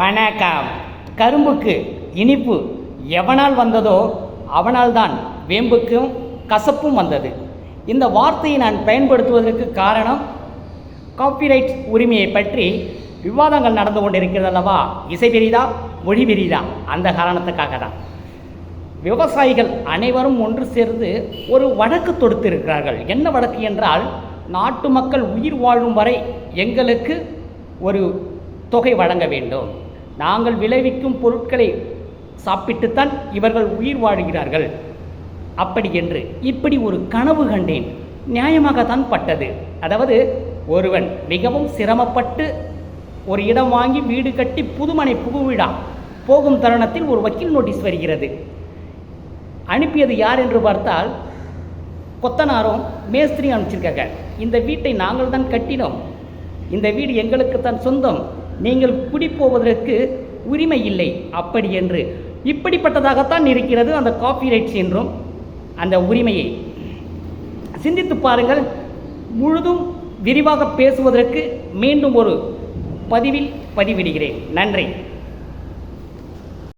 வணக்கம். கரும்புக்கு இனிப்பு எவனால் வந்ததோ அவனால் தான் வேம்புக்கும் கசப்பும் வந்தது. இந்த வார்த்தையை நான் பயன்படுத்துவதற்கு காரணம் காப்பிரைட் உரிமையை பற்றி விவாதங்கள் நடந்து கொண்டிருக்கிறது அல்லவா இசை பெரிதா மொழி பெரிதா? அந்த காரணத்துக்காக தான் விவசாயிகள் அனைவரும் ஒன்று சேர்ந்து ஒரு வழக்கு தொடுத்திருக்கிறார்கள். என்ன வழக்கு என்றால் நாட்டு மக்கள் உயிர் வாழும் வரை எங்களுக்கு ஒரு தொகை வழங்க வேண்டும். நாங்கள் விளைவிக்கும் பொருட்களை சாப்பிட்டுத்தான் இவர்கள் உயிர் வாழ்கிறார்கள். அப்படி என்று இப்படி ஒரு கனவு கண்டேன். நியாயமாகத்தான் பட்டது. அதாவது ஒருவன் மிகவும் சிரமப்பட்டு ஒரு இடம் வாங்கி வீடு கட்டி புதுமனை புகுவிழா போகும் தருணத்தில் ஒரு வக்கீல் நோட்டீஸ் வருகிறது. அனுப்பியது யார் என்று பார்த்தால் கொத்தனாரும் மேஸ்திரியும் அனுப்பிச்சிருக்காங்க. இந்த வீட்டை நாங்கள் தான் கட்டினோம். இந்த வீடு எங்களுக்கு தான் சொந்தம். நீங்கள் குடிப்போவதற்கு உரிமை இல்லை அப்படி என்று. இப்படிப்பட்டதாகத்தான் இருக்கிறது அந்த காப்பி ரைட்ஸ் என்றும் அந்த உரிமையை. சிந்தித்து பாருங்கள் முழுதும் விரிவாக பேசுவதற்கு மீண்டும் ஒரு பதிவில் பதிவிடுகிறேன். நன்றி.